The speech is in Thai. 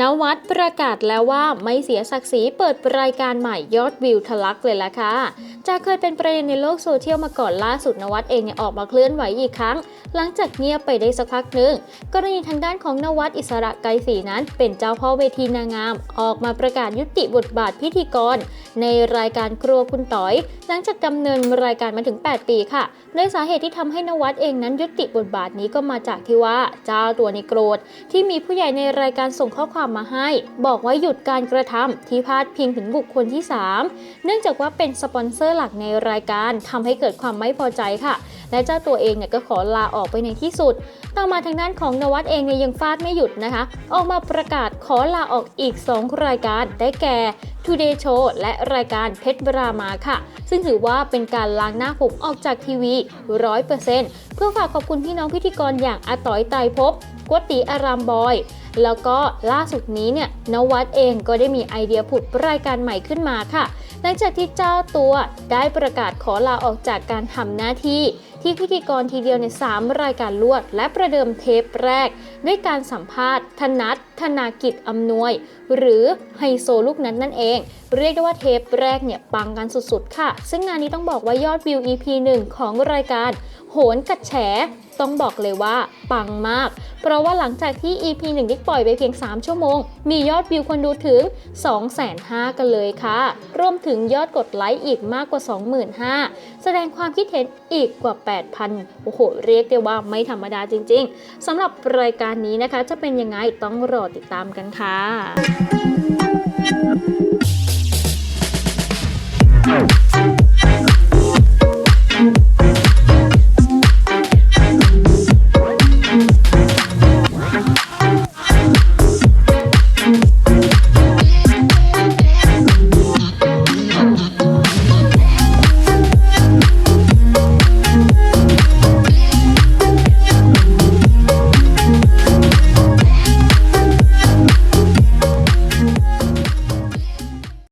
นวัดประกาศแล้วว่าไม่เสียศักดิ์ศรีเปิดรายการใหม่ยอดวิวทะลักเลยล่ะค่ะ จากเคยเป็นประเด็นในโลกโซเชียลมาก่อนล่าสุดนวัดเองเนี่ยออกมาเคลื่อนไหวอีกครั้ง หลังจากเงียบไปได้สักพักหนึ่งกรณีทางด้านของนวัดอิสระไกรศรีนั้น เป็นเจ้าพ่อเวทีนางงาม ออกมาประกาศยุติบทบาทพิธีกร ในรายการครัวคุณต๋อย หลังจากดำเนินรายการมาถึง 8 ปีค่ะโดยสาเหตุที่ทำให้นวัดเองนั้นยุติบทบาทนี้ก็มาจากที่ว่าเจ้าตัวในโกรธ ที่มีผู้ใหญ่ในรายการส่งข้อความมาให้ บอกว่าหยุดการกระทำที่พาดพิงถึงบุคคลที่ 3 เนื่องจากว่าเป็นสปอนเซอร์หลักในรายการทำให้เกิดความไม่พอใจค่ะ และเจ้าตัวเองเนี่ยก็ขอลาออกไปในที่สุด ต่อมาทางด้านของนวัดเองเนี่ยยังฟาดไม่หยุดนะคะ ออกมาประกาศขอลาออกอีก 2 รายการได้แก่ Today Show และรายการเพชรบรามาค่ะ ซึ่งถือว่าเป็นการล้างหน้าผมออกจากทีวี 100%เพื่อฝากขอบคุณพี่น้องพิธีกรอย่างอาต๋อยไตรภพกวตีอารามบอย แล้วก็ล่าสุดนี้เนี่ยนวัดเองก็ได้มีไอเดียผุดรายการใหม่ขึ้นมาค่ะ หลังจากที่เจ้าตัวได้ประกาศขอลาออกจากการทำหน้าที่ที่พิธีกรทีเดียวใน3รายการลวด และประเดิมเทปแรก ด้วยการสัมภาษณ์ ธนัทธนากิจอำนวย หรือไฮโซลูกนั้นนั่นเอง เรียกได้ว่าเทปแรกเนี่ยปังกันสุดๆ ค่ะ ซึ่งงานนี้ต้องบอกว่ายอดวิว EP 1 ของรายการ โหนกัดแฉต้องบอกเลยว่าปังมาก เพราะว่าหลังจากที่ EP 1ได้ปล่อยไปเพียง 3 ชั่วโมง มียอดวิวคนดูถึง2,500,000 กันเลยค่ะ รวมถึงยอดกดไลค์อีกมากกว่า 25,000 แสดงความคิดเห็นอีกกว่า8,000 โอ้โห เรียกได้ว่าไม่ธรรมดาจริง ๆสำหรับรายการนี้นะคะ จะเป็นยังไงต้องรอติดตามกันค่ะ